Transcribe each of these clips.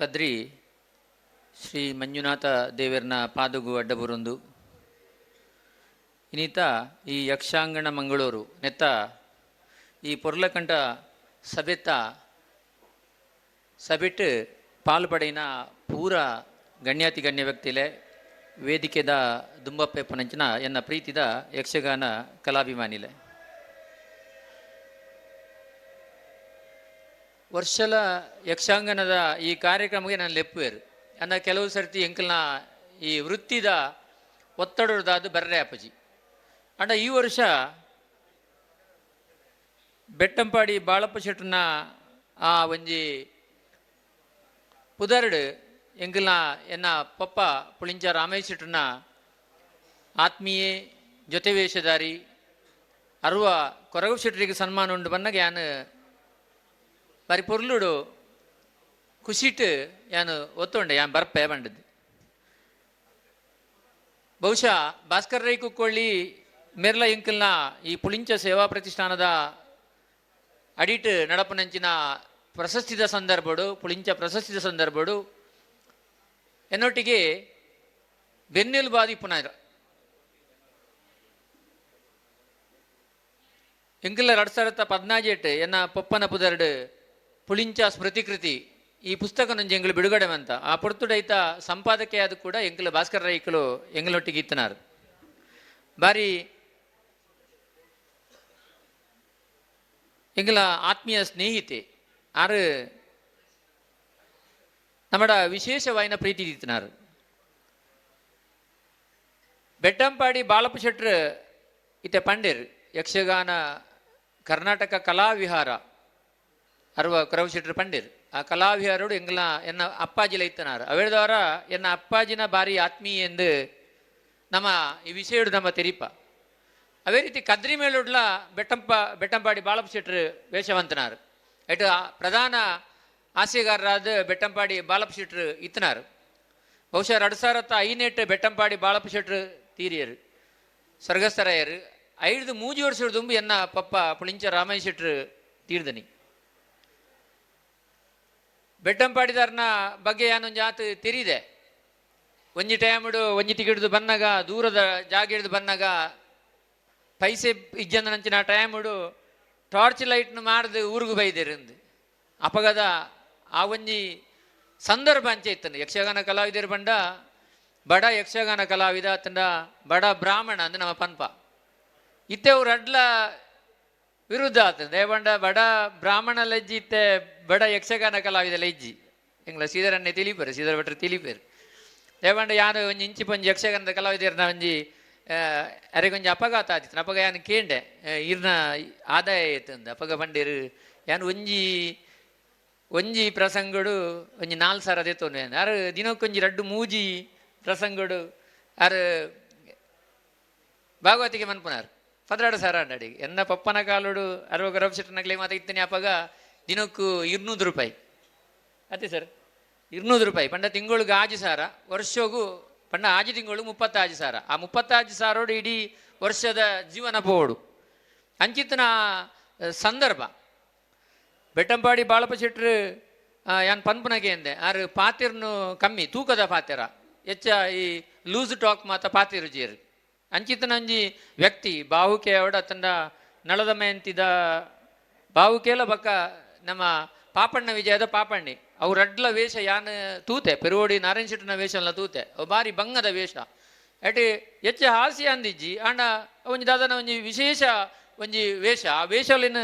ಕದ್ರಿ ಶ್ರೀ ಮಂಜುನಾಥ ದೇವರನ ಪಾದಗು ಅಡ್ಡಬುರೊಂದು. ಇನ್ನೀತ ಈ ಯಕ್ಷಾಂಗಣ ಮಂಗಳೂರು ನೆತ್ತ ಈ ಪೊರ್ಲಕಂಠ ಸಬೆತ್ತ ಸಭೆಟ್ ಪಾಲ್ಪಡಿನ ಪೂರ ಗಣ್ಯಾತಿ ಗಣ್ಯ ವ್ಯಕ್ತಿಲೆ ವೇದಿಕೆದ ದುಂಬಪ್ಪೆ ಪುನಂಚಿನ ಎನ್ನ ಪ್ರೀತಿದ ಯಕ್ಷಗಾನ ಕಲಾಭಿಮಾನಿಲೆ. ವರ್ಷಲ ಯಕ್ಷಾಂಗನದ ಈ ಕಾರ್ಯಕ್ರಮಕ್ಕೆ ನಾನು ಲೆಪ್ಪುವೆರು ಅನ್ನ ಕೆಲವು ಸರ್ತಿ ಎಂಕಲ್ನ ಈ ವೃತ್ತಿದ ಒತ್ತಡದಾದು ಬರ್ರೆ ಅಪ್ಪಜಿ. ಅಂಡ ಈ ವರ್ಷ ಬೆಟ್ಟಂಪಾಡಿ ಬಾಳಪ್ಪ ಶೆಟ್ಟನ ಆ ಒಂಜಿ ಪುದರ್ಡ್ ಎಂಕಲ್ನ ಎನ್ನ ಪಪ್ಪ ಪುಳಿಂಚ ರಾಮೇಶ್ ಶೆಟ್ಟನ ಆತ್ಮೀಯೆ ಜೊತೆ ವೇಷಧಾರಿ ಅರುವ ಕೊರಗು ಶೆಟ್ಟರಿಗೆ ಸನ್ಮಾನ ಉಂಡು ಬನ್ನಗ ಯಾನು ಬಾರಿ ಪೊರ್ಲುಡು ಖುಷಿಟ್ ಯಾನು ಒತ್ತೊಂಡೆ, ಯಾನ್ ಬರ್ಪೇ ಬಂಡದ್ದು ಬಹುಶಃ ಭಾಸ್ಕರ್ ರೈ ಕುಕ್ಕೊಳ್ಳಿ ಮೆರ್ಲ ಇಂಕಲ್ನ ಈ ಪುಳಿಂಚ ಸೇವಾ ಪ್ರತಿಷ್ಠಾನದ ಅಡಿಟ್ ನಡಪನಂಚಿನ ಪ್ರಶಸ್ತಿದ ಸಂದರ್ಭಡು, ಪುಳಿಂಚ ಪ್ರಶಸ್ತಿದ ಸಂದರ್ಭಡು, ಎನ್ನೊಟ್ಟಿಗೆ ಬೆನ್ನೆಲ್ ಬಾದಿ ಪುನಃ ಎಂಕಲ್ಲ ಎರಡು ಸಾವಿರದ ಪದ್ನಾಜೆಟ್ ಎನ್ನ ಪೊಪ್ಪನ ಪುದರ್ಡ್ ಪುಳಿಂಚ ಸ್ಮೃತಿಕೃತಿ ಈ ಪುಸ್ತಕ ನಂಜಿ ಎಂಗಳು ಬಿಡುಗಡೆ ಅಂತ ಆ ಪೊರ್ತುಡೈತ ಸಂಪಾದಕೆ ಅದು ಕೂಡ ಎಂಕಲು ಭಾಸ್ಕರ ರೈಕಲು భారీ ಇತ್ತನಾರು. ಬಾರಿ ಎಂಗಳ ಆತ್ಮೀಯ ಸ್ನೇಹಿತೆ విశేషమైన ప్రీతి ವಿಶೇಷವಾಯಿನ ಪ್ರೀತಿ ಇತ್ತಿನಾರು. ಬೆಟ್ಟಂಪಾಡಿ ಬಾಳಪ್ಪ ಶೆಟ್ರ್ ಇತ್ತೆ ಪಂಡಿರ್ ಯಕ್ಷಗಾನ ಕರ್ನಾಟಕ ಕಲಾವಿಹಾರ ಅರುವ ಕೊರವು ಶೆಟ್ರ್ ಪಂಡೇರ್ ಆ ಕಲಾವಿಹಾರೋಡು ಎಂಗ್ಲ ಎನ್ನ ಅಪ್ಪಾಜಿಲ ಇತ್ತನಾರು ಅವೇಳ್ದವರ ಎನ್ನ ಅಪ್ಪಾಜಿನ ಬಾರಿ ಆತ್ಮೀಯ ಎಂದು ನಮ್ಮ ಈ ವಿಷಯಡು ನಮ್ಮ ತೆರಿಪ ಅವೇ ರೀತಿ ಕದ್ರಿ ಮೇಲುಡ್ಲ ಬೆಟ್ಟಂಪ ಬೆಟ್ಟಂಪಾಡಿ ಬಾಳಪ್ಪ ಶೆಟ್ರ್ ವೇಷವಂತನಾರು ಎಟ್ಟು ಆ ಪ್ರಧಾನ ಹಾಸ್ಯಗಾರರಾದ ಬೆಟ್ಟಂಪಾಡಿ ಬಾಳಪ್ಪ ಶೆಟ್ರ್ ಇತ್ತನಾರು ಬಹುಶಃ ಎರಡು ಸಾವಿರದ ಐನೆಟ್ಟು ಬೆಟ್ಟಂಪಾಡಿ ಬಾಳಪ್ಪ ಶೆಟ್ರ್ ತೀರಿಯರು ಸ್ವರ್ಗಸ್ಥರಾಯರು ಐದು ಮೂಜಿ ವರ್ಷದ ತುಂಬಿ ಎನ್ನ ಪಪ್ಪ ಪುಳಿಂಚ ರಾಮಯ್ಯ ಶೆಟ್ರ್ ತೀರ್ದನಿ ಬೆಟ್ಟಂಪಾಡಿದಾರನ ಬಗ್ಗೆ ಏನೊಂದು ಜಾತಿ ತಿರಿದೆ. ಒಂಜಿ ಟೈಮ್ಡು ಒಂಜಿ ಟಿಕೆಟ್ದು ಬನ್ನಾಗ ದೂರದ ಜಾಗ ಹಿಡಿದು ಬನ್ನಾಗ ಪೈಸೆ ಟೈಮ್ ಟೈಮ್ಡು ಟಾರ್ಚ್ ಲೈಟ್ನು ಮಾಡ್ದು ಊರಿಗೂ ಬೈದಿರಂದು ಅಪಗದ ಆ ಒಂಜಿ ಸಂದರ್ಭ ಅಂಚೆ ಇತ್ತಂದು. ಯಕ್ಷಗಾನ ಕಲಾವಿದರು ಬಂಡ ಬಡ ಯಕ್ಷಗಾನ ಕಲಾವಿದ ಅತ್ತಂಡ ಬಡ ಬ್ರಾಹ್ಮಣ ಅಂದ್ರೆ ನಮ್ಮ ಪನ್ಪ. ಇತ್ತೆ ಅವ್ರು ಅಡ್ಲ ವಿರುದ್ಧ ಆತಂದು ದೇವಂಡ ಬಡ ಬ್ರಾಹ್ಮಣ ಲಜ್ಜಿ ಇತ್ತೆ, ಬಡ ಯಕ್ಷಗಾನ ಕಲಾವಿದ ಲಜ್ಜಿ. ಎಂಗ್ಲ ಶ್ರೀಧರನ್ನೇ ತಿಳಿಪೇರು, ಶ್ರೀಧರ ಭಟ್ರು ತಿಳಿಪೇರು. ದೇವಂಡ ಯಾನು ಒಂಜಿ ಇಂಚಿ ಪೊಂಜಿ ಯಕ್ಷಗಾನದ ಕಲಾವಿದರ್ನ ಒಂಜಿ ಅರೆಗೊಂಜಿ ಅಪಘಾತ ಆದಿತ್ತು ಅಪಗ ಯಾನು ಕೇಂಡೆ ಇರ್ನ ಆದಾಯ ಇತ್ತಂದು ಅಪಗ ಬಂಡೇರು ಯಾನು ಒಂಜಿ ಒಂಜಿ ಪ್ರಸಂಗಡು ಒಂಜಿ ನಾಲ್ ಸಾವಿರ ತೋನು ಯಾರು ದಿನಕ್ಕೊಂಜಿ ರಡ್ಡು ಮೂಜಿ ಪ್ರಸಂಗಡು ಯಾರು ಭಾಗವತಿಗೆ ಮನ್ಪುನಾರು. ಪದ್ರಾಡು ಸಾರ ಅಡಿ ಎನ್ನ ಪಪ್ಪನ ಕಾಲುಡು ಅರವ ಗರಬ್ಶೆಟ್ನಗ್ಲೇ ಮಾತ ಇತ್ತೀನಿ ಅಪಗ ದಿನಕ್ಕೂ ಇರ್ನೂರು ರೂಪಾಯಿ. ಅದೇ ಸರ್, ಇರ್ನೂರು ರೂಪಾಯಿ. ಪಂಡ ತಿಂಗಳಿಗೆ ಆಜು ಸಾರ, ವರ್ಷಗೂ ಪಂಡ ಆಜು ತಿಂಗಳು ಮುಪ್ಪತ್ತಾಜು ಸಾರ. ಆ ಮುಪ್ಪತ್ತಾಜು ಸಾರೋಡು ಇಡೀ ವರ್ಷದ ಜೀವನ ಪೋಡು ಅಂಚಿತ್ತಿನ ಸಂದರ್ಭ. ಬೆಟ್ಟಂಪಾಡಿ ಬಾಳಪ್ಪ ಶೆಟ್ರು ಯಾನ್ ಪನ್ಪನಗೆ ಎಂದೆ, ಆರು ಪಾತಿರ್ನು ಕಮ್ಮಿ, ತೂಕದ ಪಾತಿರ. ಹೆಚ್ಚ ಈ ಲೂಸ್ ಟಾಕ್ ಮಾತ ಪಾತಿರು ಜೀರು. ಅಂಚಿತನ ಒಂಜಿ ವ್ಯಕ್ತಿ, ಬಾಹುಕೆ ಅವಡ ತಂಡ ನಳದ ಮೆಂತಿದ ಬಾಹುಕೇಲ ಬಕ್ಕ ನಮ್ಮ ಪಾಪಣ್ಣ ವಿಜಯದ ಪಾಪಣ್ಣಿ. ಅವ್ರ ಅಡ್ಲ ವೇಷ ಯಾನ ತೂತೆ, ಪೆರುವೋಡಿ ನಾರಾಯಣ ಶೆಟ್ಟನ ವೇಷ ಎಲ್ಲ ತೂತೆ ಬಾರಿ ಬಂಗದ ವೇಷ. ಅಟಿ ಹೆಚ್ಚು ಹಾಸ್ಯ ಅಂದಿಜ್ಜಿ, ಆಂಡ ಒಂಜಿ ದಾದನ ಒಂಜಿ ವಿಶೇಷ ಒಂಜಿ ವೇಷ. ಆ ವೇಷಲಿನ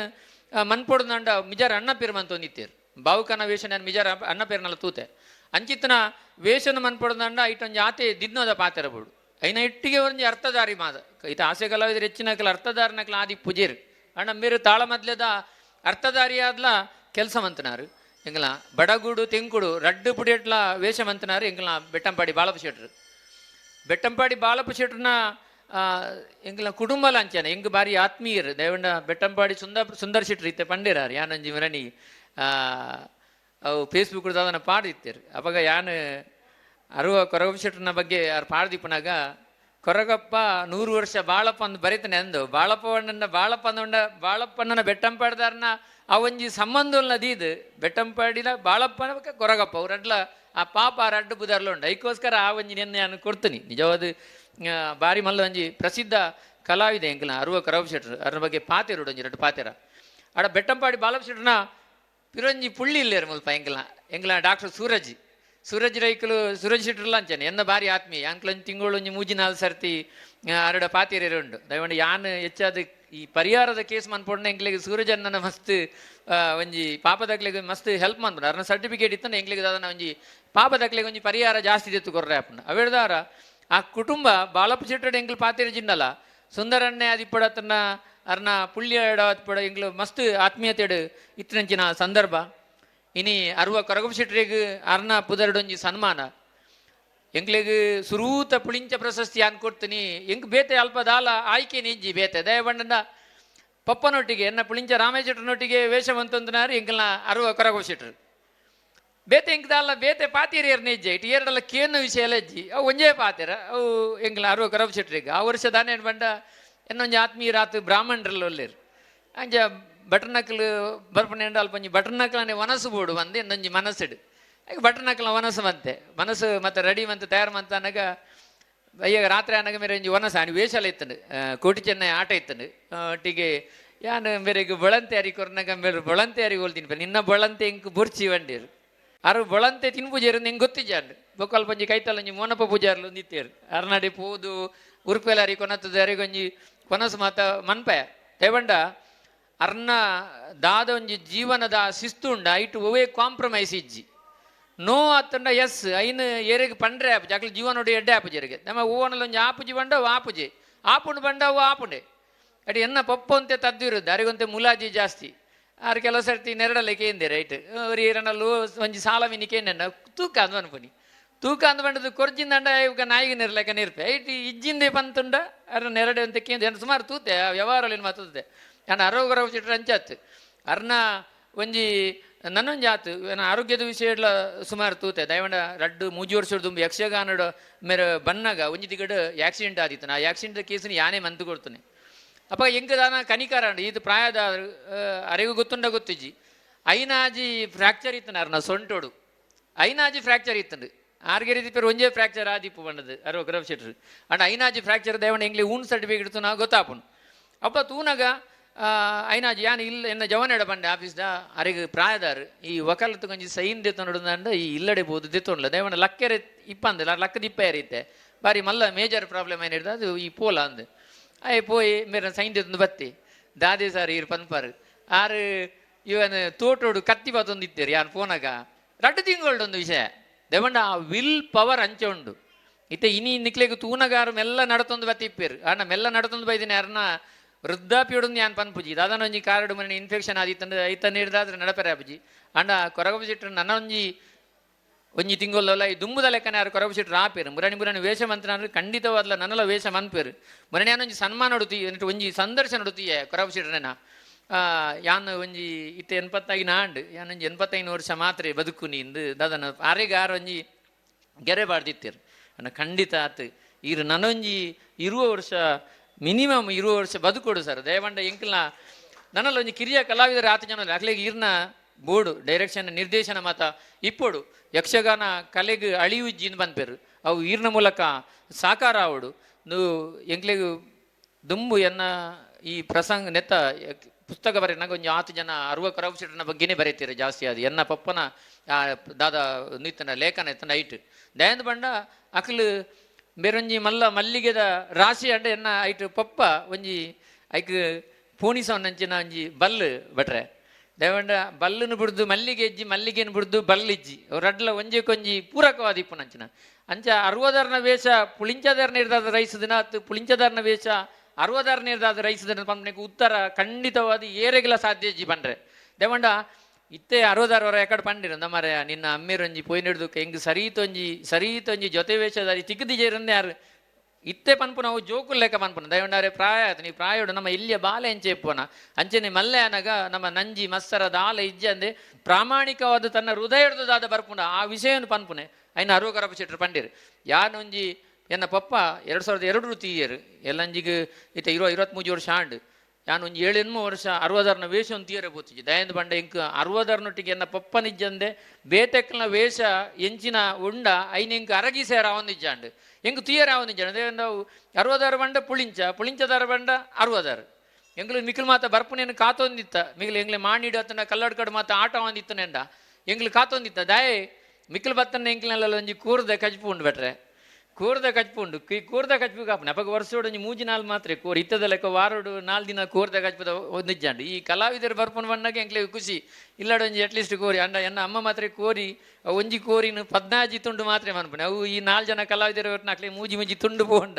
ಮನ್ಪೊಡ್ದಂಡ ಮಿಜಾರ ಅಣ್ಣ ಪೇರು ಮಂತೊಂದಿತ್ತೇರು ಬಾವುಕನ ವೇಷ ನಾನು ಮಿಜಾರ ಅಣ್ಣ ಪೇರ್ನಲ್ಲ ತೂತೆ. ಅಂಚಿತ್ತನ ವೇಷನ ಮನ್ಪೊಡ್ದಂಡ ಇಟ್ಟೊಂಜಿ ಆತೆ ದಿನ್ನೋದ ಪಾತೆರ ಐನ ಇಟ್ಟಿಗೆ ಒಂಜಿ ಅರ್ಥಧಾರಿ ಮಾದ. ಇತ ಆಸೆ ಕಲಾವಿದ್ರು ಹೆಚ್ಚಿನ ಕೆಲ ಅರ್ಥಧಾರನಕ್ಲ ಆದಿ ಪೂಜೆರ್ ಅಣ್ಣ, ಮೇರು ತಾಳ ಮದ್ಲೆದ ಅರ್ಥದಾರಿ ಆದ್ಲ ಕೆಲಸ ಮಂತನಾರು ಎಂಗ್ಲ ಬಡಗುಡು, ತೆಂಕುಡು, ರಡ್ಡು ಪುಡಿಯಟ್ಲ ವೇಷ ಮಂತನಾರು ಎಂಗ್ಲ ಬೆಟ್ಟಂಪಾಡಿ ಬಾಳಪ್ಪ ಶೆಟ್ರು ಬೆಟ್ಟಂಪಾಡಿ ಬಾಳಪ್ಪ ಶೆಟ್ರನ ಎಂಗ್ಲ ಕುಟುಂಬಲ ಅಂಚನೆ ಎಂಗ್ ಬಾರಿ ಆತ್ಮೀಯರು. ದೇವಂಡ ಬೆಟ್ಟಂಪಾಡಿ ಸುಂದರ್ ಸುಂದರ್ ಶೆಟ್ರು ಇತ್ತೆ ಪಂಡಿರಾರು, ಯಾನಂಜಿ ಮರಣಿ ಅವು ಫೇಸ್ಬುಕ್ ದಾದನ ಪಾಡಿತ್ತೇರು ಅವಾಗ ಯಾನು ಅರುವ ಕೊರಗಪ್ಪ ಶೆಟ್ರನ ಬಗ್ಗೆ ಯಾರು ಪಾಡ್ದಿಪ್ಪನಾಗ ಕೊರಗಪ್ಪ ನೂರು ವರ್ಷ ಬಾಳಪ್ಪ ಅಂದು ಬರೀತಾನೆ ಅಂದು ಬಾಳಪ್ಪವಣ್ಣನ ಬಾಳಪ್ಪ ಅಂದ ಬಾಳಪ್ಪಣ್ಣನ ಬೆಟ್ಟಂಪಾಡ್ದಾರನ ಆ ಒಂಜಿ ಸಂಬಂಧುಲ್ನದು ಇದು ಬೆಟ್ಟಂಪಾಡಿಲ ಬಾಳಪ್ಪನ ಬೊಕ ಕೊರಗಪ್ಪ ಅವರಡ್ಲ ಆ ಪಾಪ ಆ ರಡ್ಡು ಬುದರ್ಲ ಉಂಡು ಅದಕ್ಕೋಸ್ಕರ ಆ ಒಂಜಿ ನೆನ್ನೆ ನಾನು ಕೊಡ್ತೀನಿ. ನಿಜವಾದ ಆ, ಬಾರಿ ಮಲ್ಲ ಒಂಜಿ ಪ್ರಸಿದ್ಧ ಕಲಾವಿದೆ ಎಂಕಲ್ನ ಅರುವ ಕರವ್ ಶೆಟ್ರು ಅದ್ರ ಬಗ್ಗೆ ಪಾತೆರುಡು ಒಂಜಿ ಎರಡು ಪಾತೆರ. ಆಡ ಬೆಟ್ಟಂಪಾಡಿ ಬಾಲಪ್ಪ ಶೆಟ್ರನ ಪಿರೊಂಜಿ ಪುಳ್ಳಿ ಇಲ್ಲೇರು ಮುಲ್ಪ ಎಂಕಲ್ನ ಎಂಕಲ್ನ ಡಾಕ್ಟರ್ ಸೂರಜ್ ಸೂರಜ್ ರೈಕಲು, ಸೂರಜ್ ಶೆಟ್ರಲ್ಲ ಅಂಚಾನೆ ಎನ್ನ ಬಾರಿ ಆತ್ಮೀಯ. ತಿಂಗಳು ಒಂಜಿ ಮೂಜಿ ನಾಲ್ ಸರ್ತಿ ಅರಡ ಪಾತೆರೇರು ಉಂಡು ದಯವಂಡ ಯಾನ್ ಹೆಚ್ಚಾದ ಈ ಪರಿಹಾರದ ಕೇಸ್ ಮನ್ಪೊಡ್ನ ಎಂಕ್ಲೆಗ್ ಸೂರಜ್ ಅಣ್ಣನ ಮಸ್ತ್ ಒಂಜಿ ಪಾಪದಕ್ಲೆಗ್ ಮಸ್ತ್ ಹೆಲ್ಪ್ ಮನ್ಪುಂಡು ಅರ್ನ ಸರ್ಟಿಫಿಕೇಟ್ ಇತ್ತಂದ್ರೆ ಎಂಗ್ಲಿಗೆ ದಾದನ ಒಂಜಿ ಪಾಪದಕ್ಲೆಗ್ ಒಂಜಿ ಪರಿಹಾರ ಜಾಸ್ತಿ ದೆತ್ತು ಕೊರ್ರೆ ಆಪುಂಡು ಅವೇಳ್ದಾರ, ಆ ಕುಟುಂಬ ಬಾಳಪ್ಪ ಶೆಟ್ಟಡ್ ಎಂಕ್ಲು ಪಾತಿರ ಜಿನ್ನಲ್ಲ ಸುಂದರಣ್ಣೆ ಅದಿಪ್ಪಡತನ ಅರ್ನ ಪುಳ್ಳಿಯಡ ಅದಿಪ್ಪಡ ಎಂಕ್ಲು ಮಸ್ತ್ ಆತ್ಮೀಯತೆಡ್ ಇತ್ತಿನಂಚಿನ ಸಂದರ್ಭ. ಇನಿ ಅರುವ ಶೆಟ್ರಿಗೆ ಅರ್ನ ಪುದರ್ಡೊಂಜಿ ಸನ್ಮಾನ ಎಂಕ್ಲೆಗ್ ಸುರೂತ ಪುಳಿಂಚ ಪ್ರಶಸ್ತಿ ಅನ್ಕೊಡ್ತೀನಿ ಎಂಕ್ ಬೇತೆ ಅಲ್ಪ ದಾಲ ಆಯ್ಕೆ ನಿಜ್ಜಿ ಬೇತೆ ದಯವಂಡನ ಪಪ್ಪನೊಟ್ಟಿಗೆ ಎನ್ನ ಪುಳಿಂಚ ರಾಮೇಶ್ವರನೊಟ್ಟಿಗೆ ವೇಷವಂತಂದನಾರು ಎಂಕಲ್ನ ಅರುವ ಕೊರಗಪ ಶೆಟ್ರು ಬೇತೆ ಎಂಕ್ ದಾಲ ಬೇತೆ ಪಾತಿರಿಯರ್ ನಿಜ್ಜೆ ಇಟ್ ಎರಡಲ್ಲ ಕೇನು ವಿಷಯ ಇಜ್ಜಿ ಅವು ಒಂಜೇ ಪಾತಿರ ಅವು ಎಂಗ್ಲ ಅರುವ ಕೊರಗಪ ಶೆಟ್ರಿಗೆ ಆ ವರ್ಷ ದಾನೆ ಬಂಡ ಎನ್ನೊಂಜಿ ಆತ್ಮೀಯರಾತು ಬ್ರಾಹ್ಮಣರಲ್ಲಿ ಒಲ್ಲೇರು ಅಂಜ ಬಟರ್ನಕಲು ಬರ್ಪನೆಂಡು ಅಲ್ಪ ಒಂಜಿ ಬಟರ್ನಕಲನೆ ವನಸು ಬೋಡು ಬಂದು ಇನ್ನೊಂಜಿ ಮನಸ್ಸಿಡು. ಈಗ ಬಟರ್ನಕಲ మనసు అంతే ಮನಸ್ಸು ಮತ್ತೆ ರೆಡಿ ಮಂತ್, ತಯಾರು ಮಂತ ಅನ್ನಗ, ಅಯ್ಯ, ರಾತ್ರಿ ಅನ್ನಗ ಮೇರೆ ಒಂಜಿ ಒನಸ ಅನಿ ವೇಷಲ ಇತ್ತಂಡು. ಕೋಟಿ ಚೆನ್ನೈ ಆಟ ಇತ್ತಂಡು. ಒಟ್ಟಿಗೆ ಯಾನು ಮೇರೆಗೆ ಬೊಳಂತೆ ಅರಿ ಕೊರ್ನಗ ಮೇರೆ ಬೊಳಂತೆ ಅರಿ ಹೋಲ್ತೀನಿ ನಿನ್ನ ಬೊಳಂತೆ ಇಂಕ್ ಬುರ್ಚಿ ಬಂಡೀರು ಅರು ಬೊಳಂತೆ ತಿನ್ ಪೂಜಾರು ನಿಂಗೆ ಗೊತ್ತಿಜಾಂಡು ಬೊಕ್ಕಲ್ ಪಂಜಿ ಕೈತಲ್ಲ ಒಂಜಿ ಮೋನಪ್ಪ ಪೂಜಾರ್ಲು ನಿತ್ತೇರು. ಅರ್ನಾಡಿ ಪೋದು ಉರುಪೆಲ ಅರಿ ಕೊನತ್ತದ, ಅರಿಗೊಂಜಿ ಕೊನಸು ಮಾತ ಮನ್ಪೆ ತೇವಂಡ ಅರ್ನ ದಾದ ಒಂಜಿ ಜೀವನದ ಶಿಸ್ತು ಉಂಡ ಐಟು ಒವೇ ಕಾಂಪ್ರಮೈಸ್ ಇಜ್ಜಿ. ನೋ ಅತ್ತಂಡ ಎಸ್ ಐನ್ ಏರೆಗೆ ಪಂಡ್ರೆ ಆಪುಜಿ, ಅಕ್ಲ ಜೀವನೋಡಿ ಎಡ್ಡೆ ಆಪುಜರಿಗೆ ನಮ್ಮ ಓವನಲ್ಲಿ ಒಂಜಿ ಆಪುಜಿ ಬಂಡ ಆಪುಜಿ. ಆಪುಂಡು ಬಂಡ ಅವು ಆಪುಂಡೆ. ಅಡಿ ಎನ್ನ ಪಪ್ಪ ಅಂತೆ ಇರುತ್ತೆ ಅರಿಗೊಂತೆ ಮುಲಾಜಿ ಜಾಸ್ತಿ. ಆರು ಕೆಲವು ಸರ್ತಿ ನೆರಡಲ್ಲಿ ಕೇಂದೆ ರೈಟ್. ಅವ್ರು ಏರನಲ್ಲು ಒಂಜಿ ಸಾಲ ವಿನಿ ಕೇಂದ ತೂಕ ಅಂದ್ ಅನ್ಪುನಿ ತೂಕ ಅಂದ್ ಬಂಡದು ಕೊರ್ಜಿಂದಂಡ ಇವಾಗ ನಾಯಿಗೆ ನಿರ್ಪೆ. ಐಟ್ ಇಜ್ಜಿಂದೆ ಪಂತುಂಡ ಅದ್ರ ನೆರಡೆ ಅಂತ ಕೇಂದ್ರ ಸುಮಾರು ತೂತೆ ವ್ಯವಹಾರಲ್ಲಿ ಮಾತುತ್ತೆ? ನಾನು ಆರೋಗ್ಯ ಅಂಚಾತ್ ಅರ್ನ ಒಂಜಿ ನನ್ನೊಂಜಿ ಆತು. ಏನ ಆರೋಗ್ಯದ ವಿಷಯಡ್ಲ ಸುಮಾರು ತೂತೆ. ದಯವಂಡ ರಡ್ಡು ಮೂಜಿ ವರ್ಷದ ದುಂಬು ಯಕ್ಷಗಾನಡ ಮೇರೆ ಬನ್ನಾಗ ಒಂಜಿ ತಿಗಡ್ ಆಕ್ಸಿಡೆಂಟ್ ಆದಿತ್ತು. ನಾ ಆಕ್ಸಿಡೆಂಟ್ ಕೇಸಿನ ಯಾನೇ ಮಂತು ಕೊಡ್ತೇನೆ. ಅಪ್ಪ ಎಂಕ ದಾನ ಕನಿಕಾರ ಇದು ಪ್ರಾಯದ ಅರಿವು ಗೊತ್ತುಂಡ ಗೊತ್ತಿಜ್ಜಿ. ಐನಾಜಿ ಫ್ರಾಕ್ಚರ್ ಇತ್ತು ಅರ್ನ ಸೊಂಟೋಡು. ಐನಾಜಿ ಫ್ರಾಕ್ಚರ್ ಇತ್ತಂಡು. ಆರ್ಗೆ ರೀತಿ ಪೇರು ಒಂಜೇ ಫ್ರಾಕ್ಚರ್ ಆದಿಪ್ಪು ಬಂದದು ಅರೋ ಗ್ರಫ್ ಶೆಟ್ರು ಅಂಡ್ ಐನಾಜಿ ಫ್ರಾಕ್ಚರ್ ದೇವಣ್ಣ ಎಂಗ್ಲಿ ಊನ್ ಸರ್ಟಿಫಿಕೇಟ್ ಇತ್ತು ನಾ ಗೊತ್ತಾಪುಂಡು. ಅಪ್ಪ ತೂನಗ ಆ, ഞാൻ ಯಾನ್ ಇಲ್ಲ ಎನ್ನ പണ്ട് ಆಫೀಸ್ದ ಅರೆಗ್ ಪ್ರಾಯದಾರ್ ಈ ವಕಾಲತ್ತು ಕೊಂಚ ಸೈನ್ ದೆತ್ತೊಂಡು ಈ ಇಲ್ಲಡೆ ಬೋದು ದೆತ್ತೊಂಡ್ಲ ದೇವಣ್ಣ ಲಕ್ಕೆರೆ ಇಪ್ಪಂದಿಲ್ಲ ಲಕ್ಕದ ಇಪ್ಪ ಏರಿತ್ತೆ ಬಾರಿ ಮಲ್ಲ ಮೇಜರ್ ಪ್ರಾಬ್ಲಮ್ ಏನಿಡ್ದು ಅದು ಈ ಪೋಲ ಅಂದು. ಅಯ್ಯ ಪೋಯಿ ಮೇರೆ ಸೈನ್ ದೆತ್ತೊಂದು ಬತ್ತಿ. ದಾದೆ ಸಾರ್ ಇರು ಪನ್ಪಾರು. ಆರು ಇವನ್ ತೋಟೋಡು ಕತ್ತಿ ಬತ್ತೊಂದು ಇತ್ತೇರು ಯಾನ್ ಫೋನಾಗ. ರಡ್ಡು ತಿಂಗಳೊಂದು ವಿಷಯ. ದೇವಣ್ಣ ಆ ವಿಲ್ ಪವರ್ ಅಂಚೆ ಉಂಡು. ಇತ್ತೆ ಇನಿ ನಿಕ್ಲೆಗ್ ತೂನಗಾರು ಮೆಲ್ಲ ನಡತೊಂದು ಬತ್ತಿ ಇಪ್ಪೇರು ಅಣ್ಣ ಮೆಲ್ಲ ನಡತೊಂದು ಬೈದಿನಿ ಯಾರನ್ನ ವೃದ್ಧಾಪ್ಯುಡನ್ ಯಾನ್ ಪನ್ಪುಜಿ ದಾದನೊಂಜಿ ಕಾರಡು ಮನೆ ಇನ್ಫೆಕ್ಷನ್ ಆದಿತ್ತಂದ್ರೆ ಐತ ನೀಡ್ದಾದ್ರೆ ನಡಪೆರೆ ಅಪ್ಪುಜಿ ಅಂಡ ಕೊರಗಬಿಸಿಟ್ರು ನನ್ನೊಂಜಿ ಒಂಜಿ ತಿಂಗೊಲ್ಲಲ್ಲ ಈ ದುಂಬುದ ಲೆಕ್ಕನೇ ಯಾರು ಕೊರಬಿಸಿಟ್ರು ಆಪೇರು ಮುರಣಿ ಮುರಣಿ ವೇಷ ಮಂತ್ರಾದ್ರೆ ಖಂಡಿತವಾದ್ಲ ನನ್ನಲ ವೇಷ ಮನ್ಪೇರು ಮುರಣಿ ಯಾನೊಂಜಿ ಸನ್ಮಾನ ಹೊಡುತ್ತಿ ಒಂಜಿ ಸಂದರ್ಶನ ಹೊಡುತ್ತೀಯ ಕೊರಬಿಸಿಟ್ರನ ಯಾನ್ ಒಂಜಿ ಇತ್ತೆ ಎನ್ಪತ್ತೈದು ಆಂಡ್ ಯಾನೊಂಜಿ ಎನ್ಪತ್ತೈದು ವರ್ಷ ಮಾತ್ರ ಬದುಕು ನೀಂದು. ದಾದನ ಆರೇಗಾರ ಒಂಜಿ ಗೆರೆ ಬಾಡ್ದಿತ್ತೀರು ಖಂಡಿತ ಆತು. ಇರು ನನೊಂಜಿ ಇರುವ ವರ್ಷ ಮಿನಿಮಮ್ ಇರುವ ವರ್ಷ ಬದುಕೊಡು ಸರ್. ದಯವಂಡ ಎಂಕಲ್ನ ನನ್ನಲ್ಲಿ ಒಂದು ಕಿರಿಯ ಕಲಾವಿದರು ಆತ ಜನ ಅಕ್ಲೆಗ್ ಇರ್ನ ಬೋರ್ಡು ಡೈರೆಕ್ಷನ್ ನಿರ್ದೇಶನ ಮಾತ ಇಪ್ಪೋಡು. ಯಕ್ಷಗಾನ ಕಲೆಗೆ ಅಳಿಯು ಜೀನ್ ಬಂದ್ಬೇರು ಅವು ಈರ್ನ ಮೂಲಕ ಸಾಕಾರ ಆವಡು. ನೀವು ಎಂಕ್ಲೆಗ್ ದುಂಬು ಎನ್ನ ಈ ಪ್ರಸಂಗ ನೆತ್ತ ಪುಸ್ತಕ ಬರೀ ನಂಗೆ ಒಂದು ಆತು ಜನ ಅರುವ ಕರಬ್ಸಿಟ್ನ ಬಗ್ಗೆನೇ ಬರೀತೀರಿ ಜಾಸ್ತಿ ಅದು. ಎನ್ನ ಪಪ್ಪನ ದಾದ ನಿತ್ತನ ಲೇಖನ ಎತ್ತನ ಐಟ್ ದಯಂದ ಬಂಡ, ಅಕ್ಲು ಬೇರೊಂಜಿ ಮಲ್ಲ ಮಲ್ಲಿಗೆದ ರಾಶಿ ಎನ್ನ ಐಟ್ ಪಪ್ಪ ಒಂಜಿ ಐಕ್ ಪೋಣಿಸವನಂಚಿನ ಒಂಜಿ ಬಲ್ಲ ಬಟ್ರೆ. ದೇವಂಡ ಬಲ್ಲುನು ಬಿಡ್ದು ಮಲ್ಲಿಗೆ ಇಜ್ಜಿ, ಮಲ್ಲಿಗೆನ ಬಿಡ್ದು ಬಲ್ಲಿಜ್ಜಿ ಅವ್ರಡ್ಲ ಒಂಜಿ ಕೊಂಜಿ ಪೂರಕವಾದ ಇಪ್ಪುನಂಚಿನ ಅಂಚ ಅರುವದಾರ್ನ ವೇಷ ಪುಳಿಂಚದಾರ್ನ ಇರ್ದಾದ ರೈಸ್ ದಿನ ಆತು ಪುಳಿಂಚದಾರ್ನ ವೇಷ ಅರುವದಾರ್ನ ಇರ್ದಾದ ರೈಸ್ ದಿನ ಪಂಪನೆಗೆ ಉತ್ತರ ಖಂಡಿತವಾದ ಏರೆಗಿಲ ಸಾಧ್ಯ ಇಜ್ಜಿ ಬಂಡ್ರೆ ದೇವಂಡ ಇತ್ತೆ ಅರುವದಾರು ವರ ಎಕಡೆ ಪಂಡಿರು, ನಮ್ಮರೆ ನಿನ್ನ ಅಮ್ಮಿರೊಂಜಿ ಪೋಯ್ನಿಡ್ದು ಹೆಂಗ್ ಸರೀತೊಂಜಿ ಸರೀತೊಂಜಿ ಜೊತೆ ವೇಷದಾರಿ ತಿಕ್ಕದಿಜೇರನ್ನೇ ಯಾರು? ಇತ್ತೆ ಪನ್ಪು ನಾವು ಜೋಕುಲ್ ಲೆಕ್ಕ ಪನ್ಪುನ ಪ್ರಾಯ ಆಯ್ತು ನೀವು ಪ್ರಾಯೋಡು ನಮ್ಮ ಇಲ್ಲಿಯ ಬಾಲೆ ಎಂಚೆ ಇಪ್ಪೋಣ ಅಂಚನೆ ಮಲ್ಲೆ ಅನಗ ನಮ್ಮ ನಂಜಿ ಮಸ್ಸರ ದಾಲ ಇಜ್ಜೆ ಅಂದೆ, ಪ್ರಾಮಾಣಿಕವಾದ ತನ್ನ ಹೃದಯದಾದ ಬರ್ಪುಂಡ, ಆ ವಿಷಯವನ್ನು ಪನ್ಪುನೆ. ಐನ ಅರುವಕರಪ ಚಿಟ್ರು ಪಂಡಿರು. ಯಾನೊಂಜಿ ಎನ್ನ ಪಪ್ಪ, ಎರಡು ಸಾವಿರದ ಎರಡು ತೀಯರು ಎಲ್ಲಂಜಿಗೆ ಇತ್ತ ಇರೋ ಇರುವತ್ಮೂಜಿ ವರ್ಷ ಆಂಡು ಯಾನ್ ಏಳು ಏಳೆನ್ಮು ವರ್ಷ ಅರ್ವದರ್ನ ವೇಷ ಒಂದು ತೀರ ಪೋತಿಜಿ ದಯಂದ ಬಂಡ ಇಂಕ ಅರ್ವದರ್ನೊಟ್ಟಿಗೆ ಎನ್ನ ಪಪ್ಪನಿಜ್ಜಂದೆ ಬೇತೆಕ್ಲನ ವೇಷ ಎಂಚಿನ ಉಂಡ, ಐನ ಇಂಕ ಅರಗಿ ಸೇರ ಅವನಿಜ್ಜಾಂಡ್ ಎಂಕ್ ತೀಯರೆ ಅವನಿಜ್ಜಾಂಡ್ ನಾವು ಅರವದಾರು ಬಂಡ ಪುಳಿಂಚ, ಪುಳಿಂಚದಾರ ಬಂಡ ಅರ್ವದರ್ ಎಂಗ್ಲು ಮಿಕ್ಲು ಮಾತ ಬರ್ಪುನೇನು ಕಾತೊಂದಿತ್ತ, ಮಿಗಿಲು ಎಂಗ್ಲೆ ಮಾಡಿಡು ಅತ್ತನ ಕಲ್ಲಡ್ಕಡ್ ಮಾತ ಆಟ ಒಂದಿತ್ತನೆಂಡ ಎಂಗ್ಲು ಕಾತೊಂದಿತ್ತ, ದಾಯೆ, ಮಿಕ್ಲು ಬತ್ತನ ಎಂಕ್ಲೆಲ್ಲ ಒಂಜಿ ಕೂರ್ದೆ ಕಜ್ಪು ಉಂಡು ಬೆಟ್ರೆ. ಕೂರ್ದ ಕಚ್ಪುಂಡು ಕಚ್ಪು ಕಾಪನ ಅಪಗ ವರ್ಷೋಡು ಒಂಜಿ ಮೂಜಿ ನಾಲ್ ಮಾತ್ರ ಕೂರ್ ಇತ್ತದ ಲೆಕ್ಕ ವಾರೋಡು ನಾಲ್ ದಿನ ಕೂರ್ದ ಕಚ್ಪದ ಒಂದಿಜ್ಜಾಂಡು ಈ ಕಲಾವಿದರ ಬರ್ಪನ್ ಬಣ್ಣಗೆ ಎಂಕ್ಲೆ ಖುಷಿ. ಇಲ್ಲಾಡು ಒಂಜಿ ಅಟ್ಲೀಸ್ಟ್ ಕೋರಿ ಅಂಡ ಎನ್ನ ಅಮ್ಮ ಮಾತ್ರ ಕೋರಿ ಒಂಜಿ ಕೋರಿನ ಪದ್ನಾಜಿ ತುಂಡು ಮಾತ್ರ ಮನ್ಪನೆ. ಅವು ಈ ನಾಲ್ ಜನ ಕಲಾವಿದರು ನಾಕ್ಲೆ ಮೂಜಿ ಮೂಜಿ ತುಂಡು ಪೋಂಡ.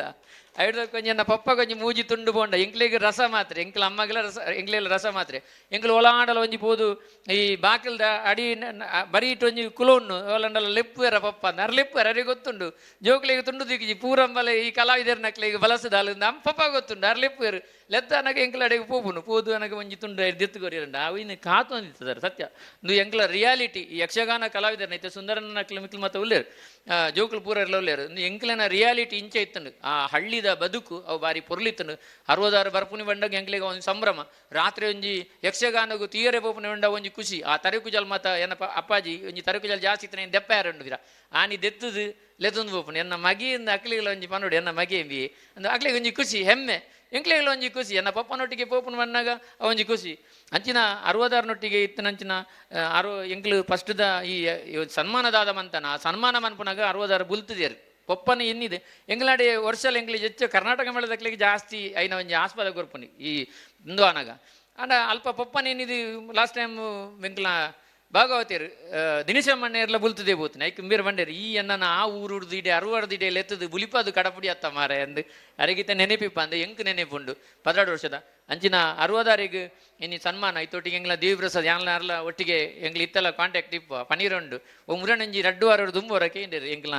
ಐಡ್ದ ಕೊಂಚ ಪಪ್ಪ ಕೊಂಚ ಮೂಜಿ ತುಂಡು ಪೋಂಡ. ಎಂಕ್ಲೆಗೆ ರಸ ಮಾತ್ರೆ, ಎಂಕ್ಲ ಅಮ್ಮಗೆಲ್ಲ ರಸ ಎಂಕ್ಲೆಲ್ಲ ರಸ ಮಾತ್ರೆ. ಎಂಕ್ಲು ಒಲಾಂಡಲ ಒಂಜಿ ಪೋದು, ಈ ಬಾಕಿಲ್ದ ಅಡಿ ಬರೀ ಇಟ್ಟು ಒಂಜಿ ಕುಲೋಣ್ಣು ಅವಲಂಡಲ ಲೆಪ್ಪುವೆರ ಪಪ್ಪ ನರ್ ಲೆಪ್ಪುವೆರ ಅರಿ ಗೊತ್ತುಂಡು. ಜೋಕ್ಲೆಗೆ ತುಂಡು ದಿಕ್ಕಿಜಿ ಪೂರಂಬಲೆ ಈ ಕಲಾವಿದರ ಬಲಸದ ಬಲಸದಾಲು ನಮ್ಮ ಪಪ್ಪ ಗೊತ್ತುಂಡು, ಅರ್ ಲೆತ್ತ ನನಗೆ ಎಂಕ್ಲ ಅಡಿಗೆ ಪೋಪುನು ಪೋದು ನನಗೆ ಒಂಜಿ ತುಂಡು ದಿತ್ತುಗೊರಿರಂಡ ಅವು ಇನ್ನು ಕಾತು ಅಂದಿತ್ತದಾರೆ ಸತ್ಯ. ಇದು ಎಂಕ್ಲ ರಿಯಾಲಿಟಿ ಯಕ್ಷಗಾನ ಕಲಾವಿದರ ನೈತೆ ಸುಂದರನ ಮಿಕ್ಲು ಮತ್ತೆ ಉಳ್ಳೇರು ಜೋಕುಲು ಪೂರ ಎಲ್ಲ ಉಳ್ಳೇರು ನೀ ಎಂಕ್ಲನ ರಿಯಾಲಿಟಿ ಇಂಚೆ ಇತ್ತಂಡು. ಆ ಹಳ್ಳಿದ ಬದುಕು, ಅವು ಬಾರಿ ಪೊರ್ಲಿತ್ತಂಡು. ಅರವದಾರು ಬರ್ಪುನಿ ಬಂಡಾಗ ಎಂಕ್ಲಿಗೆ ಒಂದು ಸಂಭ್ರಮ. ರಾತ್ರಿ ಒಂಜಿ ಯಕ್ಷಗಾನಗು ತೀಯರೆ ಪೋಪುನಿ ಬಂಡ ಒಂಜಿ ಖುಷಿ. ಆ ತರಕುಜಲ್ ಮತ ಏನಪ್ಪ, ಅಪ್ಪಾಜಿ, ಒಂಜಿ ತರಕುಜಲ್ ಜಾಸ್ತಿ ಇತ್ತನೆ ದೆಪ್ಪ ಯಾರುಂಡುದಿರ ಆನಿ ದೆತ್ತದು, ಲೆತ್ತೊಂದು ಪೋಪುನಿ. ಎನ್ನ ಮಗಿಯಿಂದ ಅಕ್ಲಿಗಳ ಒಂಜಿ ಪನ್ನೋಡು, ಎನ್ನ ಮಗಿ ಎಂಬಿ ಅಂದ್ರೆ ಅಕ್ಲಿಗೆ ಒಂಜಿ ಖುಷಿ, ಹೆಮ್ಮೆ. ಎಂಕ್ಲೆಗಳ ಒಂಜಿ ಖುಷಿ. ಎನ್ನ ಪಪ್ಪನೊಟ್ಟಿಗೆ ಪೋಪುನ ಬಣ್ಣಾಗ ಅವಂಜಿ ಖುಷಿ. ಅಂಚಿನ ಅರುವದಾರನೊಟ್ಟಿಗೆ ಇತ್ತನಂಚಿನ ಅರು ಎಂಕ್ಲು ಫಸ್ಟ್ದ ಈ ಸನ್ಮಾನ ಸನ್ಮಾನದಾದ ಮಂತನ. ಆ ಸನ್ಮಾನ ಮನ್ಪುನಾಗ ಅರುವದಾರ ಬುಲ್ತದೇರು. ಪಪ್ಪನ ಎನ್ನಿದೆ ಎಂಗ್ಲಾಡಿ ವರ್ಷಲ್ ಎಂಗ್ಲಿ ಹೆಚ್ಚು ಕರ್ನಾಟಕ ಮೇಳದಕ್ಲಿಗೆ ಜಾಸ್ತಿ ಐನ ಒಂಜಿ ಆಸ್ಪದ ಕೊರ್ಪುನಿ, ಈ ಇಂದು ಅನಗ ಅಂಡ ಅಲ್ಪ ಪಪ್ಪನ ಏನಿದೆ ಲಾಸ್ಟ್ ಟೈಮ್ ಎಂಕ್ಲ ಭಾಗವತಿಯರು ದಿನಿಸಮ್ಮಣ್ಣ ಎಲ್ಲ ಬುಲ್ತದೆ ಬೋತೀನಿ ಐಕ್ ಮೀರ್ ಬಂಡೇರು ಈ ಅಣ್ಣನ ಆ ಊರು ಇಡೆ, ಅರುವರ್ದು ಇಡೆ ಬುಲಿಪ ಬುಲಿಪದು ಕಡಪುಡಿ ಅತ್ತ ಮಾರೆ ಎಂದು ಅರಗಿತ ನೆನೆಪಿಪ್ಪ ಅಂದ, ಎಂಕ್ ನೆನೆಪುಂಡು ಪದ್ರಾಡು ವರ್ಷದ ಅಂಚಿನ ಅರುವದಾರಿಗೆ ಇನ್ನು ಸನ್ಮಾನ ಇತ್ತೊಟ್ಟಿಗೆ ಎಂಗ್ಲ ದೇವಿ ಪ್ರಸಾದ್ ಯಾನ್ಲ ಅರ್ಲ ಒಟ್ಟಿಗೆ ಎಂಗ್ಲ ಇತ್ತಲ್ಲ ಕಾಂಟ್ಯಾಕ್ಟ್ ಇಪ್ಪ, ಪನೀರೊಂಡು. ಒ ಮುರಣಂಜಿ ರಡ್ಡು ವಾರ ದುಂಬೋರ ಕೇಂದ್ರ ಎಂಗ್ಲ.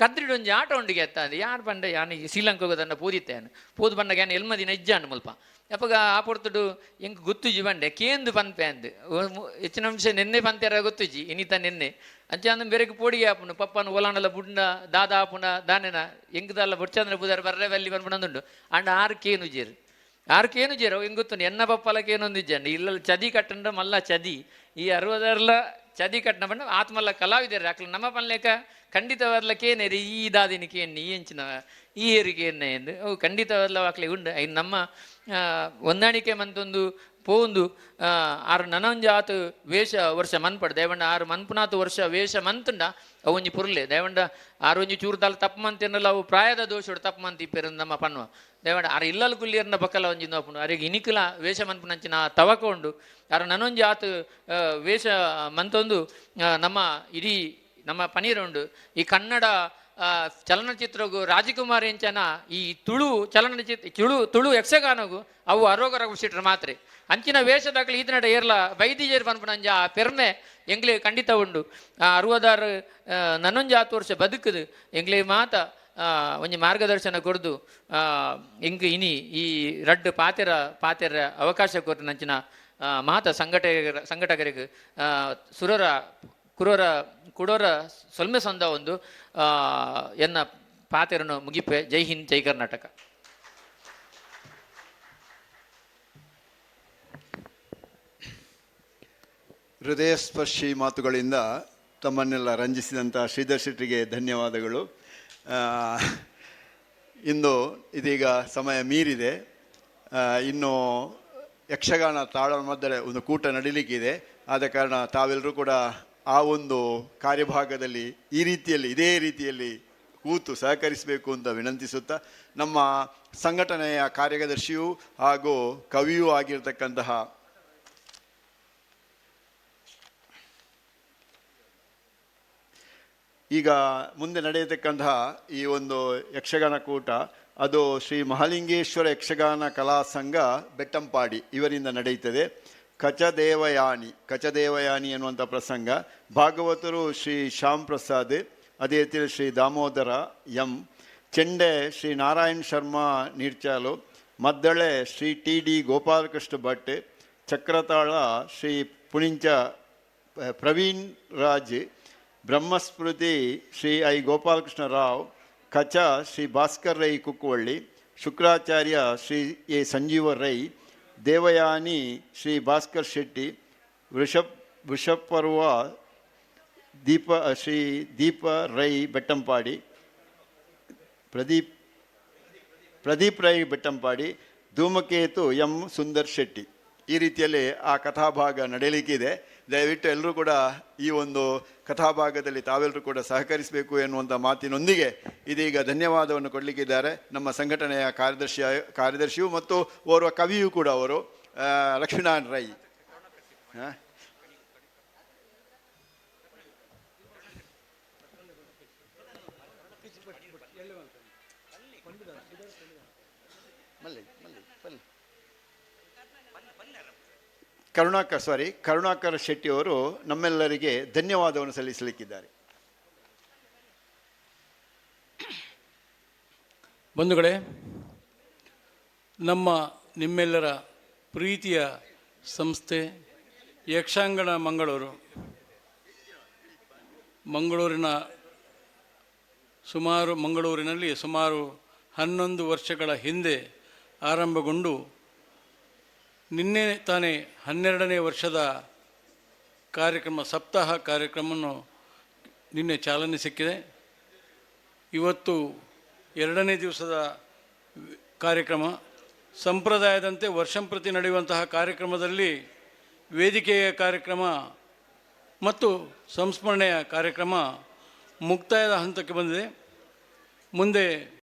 ಕದ್ರಿಡೊಂಜಿ ಆಟ ಉಂಡಿಗೆ ಅತ್ತ ಯಾರು ಬಂಡೆ ಯಾನಿ ಶ್ರೀಲಂಕಾ ಹೋಗೋದನ್ನ ಪೋದಿತ್ತೇನು ಪೋದು ಬಂದಾಗ ಏನು ಎಲ್ಮದಿ ನಜ್ಜಾಂಡು ಮುಲ್ಪ. ಅಪ್ಪಗ ಆ ಪೊರ್ತುಡು ಎಂಕ್ ಗೊತ್ತುಜಿ ಬಂಡೆ ಕೇಂದು ಪನ್ಪೆ ಅಂದು. ಒ- ಮು- ಹೆಚ್ಚಿನ ಅಂಶ ನಿನ್ನೆ ಪಂತೆರ ಗೊತ್ತುಜಿ ಇನಿತ ನಿನ್ನೆ. ಅಂಚ ಅಂದ ಬೇರೆಗೆ ಪೋಡಿಗೆ ಆಪುನು ಪಪ್ಪನ ಒಲಾಂಡಲ ಬುಡ್ನ, ದಾದ ಆಪುನ ದಾನೆನ ಎಂಗ್ದಲ್ಲ ಬುಡ್ಚಂದ್ರ ಬುದಾರ ಬರ್ರೆ ಬಲ್ಲಿ ಬಂದ್ಬಿಡಂದುಂಡು ಅಂಡ ಆರು ಕೇನು ಜೇರು. ಆರು ಕೇನು ಜೇರು ಹೆಂಗ್ ಗೊತ್ತು ಎನ್ನ ಪಪ್ಪಲಕ್ಕೆ ಏನೊಂದು ಇಜ್ಜಂಡು ಇಲ್ಲ ಚದಿ ಕಟ್ಟಂಡ ಮಲ್ಲ ಚದಿ. ಈ ಅರವದರ್ಲ ಚದಿ ಕಟ್ಟನ ಬಂಡ ಆತ್ಮಲ್ಲ ಕಲಾವಿದರು ಅಕ್ಲ ನಮ್ಮ ಪನ್ಲೇಕ ಖಂಡಿತವಾದ್ಲಕ್ಕೆ ಏನೇರಿ ಈ ದಾದಿನಿಕೆ ಕೇನ್ ಈ ಎಂಚಿನ ಈ ಏರಿಕೆ ಎನ್ನೆ ಎಂದು. ಅವು ಖಂಡಿತವಾದ್ಲ ಅಕ್ಲೆ ಉಂಡು. ಐ ನಮ್ಮ ಹೊಂದಾಣಿಕೆ ಮಂತೊಂದು, ಪೋಂದು ಆರು ನನಂಜಾತು ವೇಷ ವರ್ಷ ಮನ್ಪಡ್ ದಯವಂಡ ಆರು ಮನ್ಪುನಾತ್ ವರ್ಷ ವೇಷ ಮಂತುಂಡ ಅವೊಂಜಿ ಪುರ್ಲೆ. ದಯವಂಡ ಆರು ಒಂಜಿ ಚೂರ್ದಾಲ್ ತಪ್ಪು ಮಂತಿನಲ್ಲ ಅವು ಪ್ರಾಯದ ದೋಷಡು ತಪ್ಪು ಮಂತಿಪ್ಪೇರು ನಮ್ಮ ಪನ್ವ. ದಯವಂಡ ಆರು ಇಲ್ಲಲ್ ಕುಲ್ಲಿಯರ್ನ ಪಕ್ಕಲ ಒಂಜಿ ನೋಪುಂಡು ಅರಿಗೆ ಇನಿಕಲ ವೇಷ ಮನ್ಪುನಂಚಿನ ತವಕೊಂಡು. ಆರು ನನೊಂಜಿ ವೇಷ ಮಂತೊಂದು ನಮ್ಮ ಇಡೀ ನಮ್ಮ ಪನೀರುಂಡು. ಈ ಕನ್ನಡ ಚಲನಚಿತ್ರಗೂ ರಾಜಕುಮಾರ್ ಇಂಚನ ಈ ತುಳು ಚಲನಚಿತ್ರ, ತುಳು ತುಳು ಯಕ್ಷಗಾನಗೂ ಅವು ಅರೋಗರ ಸಿಟ್ರ ಮಾತ್ರೆ. ಅಂಚಿನ ವೇಷದಾಗಲಿ ನಡೆ ಏರ್ಲ ಬೈದಿಜೇರ್ ಪನ್ಪುನಂಜ ಆ ಪೆರ್ಮೆ ಎಂಗ್ಲೆ ಖಂಡಿತ ಉಂಡು. ಆ ಅರುವದಾರು ನನ್ನೊಂಜ ಹತ್ತು ವರ್ಷ ಬದುಕುದು, ಎಂಗ್ಲೆ ಮಾತ ಒಂಜಿ ಮಾರ್ಗದರ್ಶನ ಕೊಡ್ದು ಇಂಗ್ ಇನಿ ಈ ರಡ್ಡು ಪಾತೆರ ಪಾತೆರ ಅವಕಾಶ ಕೊಟ್ಟು ನಂಚಿನ ಮಾತ ಸಂಘಟ ಸಂಘಟಕರಿಗೆ ಸುರರ ಕುರೋರ, ಕುಡೋರ ಸೊಲ್ಮೆ ಸಂದ ಒಂದು ಎನ್ನ ಪಾತೆರನ್ನು ಮುಗಿಪೆ, ಜೈ ಹಿಂದ್, ಜೈ ಕರ್ನಾಟಕ. ಹೃದಯಸ್ಪರ್ಶಿ ಮಾತುಗಳಿಂದ ತಮ್ಮನ್ನೆಲ್ಲ ರಂಜಿಸಿದಂಥ ಶ್ರೀಧರ್ ಶೆಟ್ಟಿಗೆ ಧನ್ಯವಾದಗಳು. ಇಂದು ಇದೀಗ ಸಮಯ ಮೀರಿದೆ. ಇನ್ನು ಯಕ್ಷಗಾನ ತಾಳ ಮಧ್ಯೆ ಒಂದು ಕೂಟ ನಡೀಲಿಕ್ಕಿದೆ. ಆದ ಕಾರಣ ತಾವೆಲ್ಲರೂ ಕೂಡ ಆ ಒಂದು ಕಾರ್ಯಭಾಗದಲ್ಲಿ ಈ ರೀತಿಯಲ್ಲಿ, ಇದೇ ರೀತಿಯಲ್ಲಿ ಕೂತು ಸಹಕರಿಸಬೇಕು ಅಂತ ವಿನಂತಿಸುತ್ತಾ, ನಮ್ಮ ಸಂಘಟನೆಯ ಕಾರ್ಯದರ್ಶಿಯೂ ಹಾಗೂ ಕವಿಯೂ ಆಗಿರ್ತಕ್ಕಂತಹ ಈಗ ಮುಂದೆ ನಡೆಯತಕ್ಕಂತಹ ಈ ಒಂದು ಯಕ್ಷಗಾನ ಕೂಟ, ಅದು ಶ್ರೀ ಮಹಾಲಿಂಗೇಶ್ವರ ಯಕ್ಷಗಾನ ಕಲಾ ಸಂಘ ಬೆಟ್ಟಂಪಾಡಿ ಇವರಿಂದ ನಡೆಯುತ್ತದೆ. ಕಚದೇವಯಾನಿ ಕಚದೇವಯಾನಿ ಎನ್ನುವಂಥ ಪ್ರಸಂಗ ಭಾಗವತರು ಶ್ರೀ ಶ್ಯಾಮ್ ಪ್ರಸಾದ್ ಅದೇ ರೀತಿ ಶ್ರೀ ದಾಮೋದರ ಎಂ ಚೆಂಡೆ ಶ್ರೀ ನಾರಾಯಣ್ ಶರ್ಮಾ ನೀರ್ಚಾಲು ಮದ್ದಳೆ ಶ್ರೀ ಟಿ ಡಿ ಗೋಪಾಲಕೃಷ್ಣ ಭಟ್ ಚಕ್ರತಾಳ ಶ್ರೀ ಪುಣಿಂಚ ಪ- ಪ್ರವೀಣ್ ರಾಜ್ ಬ್ರಹ್ಮಸ್ಮೃತಿ Shri I Gopalakrishna Rao Kacha Shri Bhaskar Rai Kukkuvalli Shukracharya Shri A Sanjeeva Rai Devayani Shri Bhaskar Shetty ವೃಷಭ್ Vrishaparva Deepa Shri Deepa Rai Bettampadi Pradeep Pradeep Rai Bettampadi ಧೂಮಕೇತು M Sundar Shetty ಈ ರೀತಿಯಲ್ಲಿ ಆ ಕಥಾಭಾಗ ನಡೆಯಲಿಕ್ಕಿದೆ. ದಯವಿಟ್ಟು ಎಲ್ಲರೂ ಕೂಡ ಈ ಒಂದು ಕಥಾಭಾಗದಲ್ಲಿ ತಾವೆಲ್ಲರೂ ಕೂಡ ಸಹಕರಿಸಬೇಕು ಎನ್ನುವಂಥ ಮಾತಿನೊಂದಿಗೆ ಇದೀಗ ಧನ್ಯವಾದವನ್ನು ಕೊಡಲಿಕ್ಕಿದ್ದಾರೆ. ನಮ್ಮ ಸಂಘಟನೆಯ ಕಾರ್ಯದರ್ಶಿ, ಕಾರ್ಯದರ್ಶಿಯು ಮತ್ತು ಓರ್ವ ಕವಿಯೂ ಕೂಡ ಅವರು. ಲಕ್ಷ್ಮೀನಾರಾಯಣ ರೈ. ಮಲ್ಲಿ ಮಲ್ಲಿ ಕರುಣಾಕರ್ ಸಾರಿ ಕರುಣಾಕರ್ ಶೆಟ್ಟಿ ಅವರು ನಮ್ಮೆಲ್ಲರಿಗೆ ಧನ್ಯವಾದವನ್ನು ಸಲ್ಲಿಸಲಿಕ್ಕಿದ್ದಾರೆ. ಬಂಧುಗಳೇ, ನಮ್ಮ ನಿಮ್ಮೆಲ್ಲರ ಪ್ರೀತಿಯ ಸಂಸ್ಥೆ ಯಕ್ಷಾಂಗಣ ಮಂಗಳೂರು. ಮಂಗಳೂರಿನ ಸುಮಾರು, ಮಂಗಳೂರಿನಲ್ಲಿ ಸುಮಾರು ಹನ್ನೊಂದು ವರ್ಷಗಳ ಹಿಂದೆ ಆರಂಭಗೊಂಡು ನಿನ್ನೆ ತಾನೇ ಹನ್ನೆರಡನೇ ವರ್ಷದ ಕಾರ್ಯಕ್ರಮ, ಸಪ್ತಾಹ ಕಾರ್ಯಕ್ರಮವನ್ನು ನಿನ್ನೆ ಚಾಲನೆ ಸಿಕ್ಕಿದೆ. ಇವತ್ತು ಎರಡನೇ ದಿವಸದ ಕಾರ್ಯಕ್ರಮ. ಸಂಪ್ರದಾಯದಂತೆ ವರ್ಷಂಪ್ರತಿ ನಡೆಯುವಂತಹ ಕಾರ್ಯಕ್ರಮದಲ್ಲಿ ವೇದಿಕೆಯ ಕಾರ್ಯಕ್ರಮ ಮತ್ತು ಸಂಸ್ಮರಣೆಯ ಕಾರ್ಯಕ್ರಮ ಮುಕ್ತಾಯದ ಹಂತಕ್ಕೆ ಬಂದಿದೆ. ಮುಂದೆ